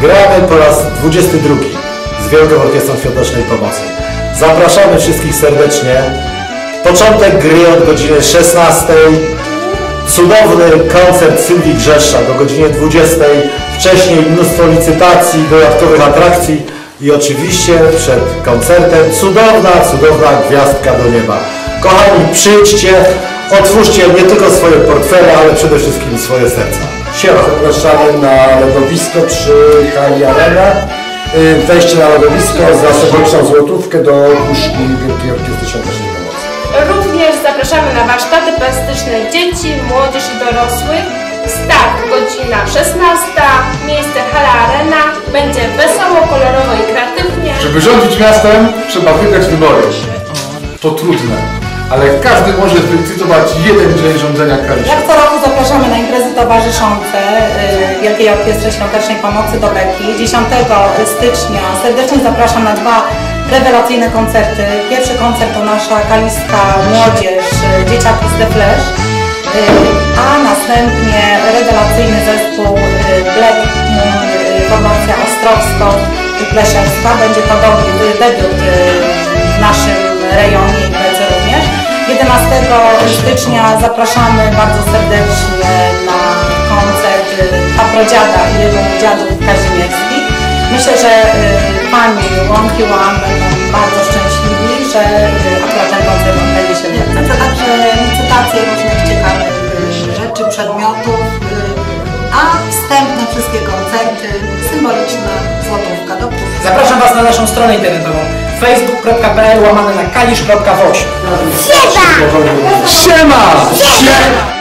Gramy po raz 22 z Wielką Orkiestrą Świątecznej Pomocy. Zapraszamy wszystkich serdecznie. Początek gry od godziny 16. Cudowny koncert Sylwii Grzesza do godziny 20. Wcześniej mnóstwo licytacji, dodatkowych atrakcji i oczywiście przed koncertem cudowna, cudowna gwiazdka do nieba. Kochani, przyjdźcie, otwórzcie nie tylko swoje portfele, ale przede wszystkim swoje serca. Siema. Zapraszamy na lodowisko przy hali Arena. Y, Wejście na lodowisko za symboliczną złotówkę do puszki Wielkiej Orkiestry Świątecznej Pomocy. Również zapraszamy na warsztaty plastyczne dzieci, młodzież i dorosłych. Start godzina 16, miejsce Hala Arena. Będzie wesoło, kolorowo i kreatywnie. Żeby rządzić miastem, trzeba wygrać wybory. To trudne, ale każdy może zlicytować jeden dzień rządzenia Kalisza. Jak co roku zapraszamy na imprezy towarzyszące y, Wielkiej Orkiestry Świątecznej Pomocy do Beki. 10 stycznia serdecznie zapraszam na dwa rewelacyjne koncerty. Pierwszy koncert to nasza kaliska młodzież, y, dzieciaki z The Flash, y, a następnie rewelacyjny zespół Black formacja Ostrowsko i Pleszewska. Będzie to debiut, w naszym rejonie zapraszamy bardzo serdecznie na koncert y, Paprodziada i jego dziadów kazimierskich. Myślę, że y, pani Łąki Łam będą bardzo szczęśliwi, że y, akurat ten koncert odbędzie się w. To także licytacje różnych ciekawych y, rzeczy, przedmiotów, y, a wstępne wszystkie koncerty, symboliczna złotówka do. Zapraszam Was na naszą stronę internetową facebook.pl łamane na kalisz.woś. Siema! Siema! Siema!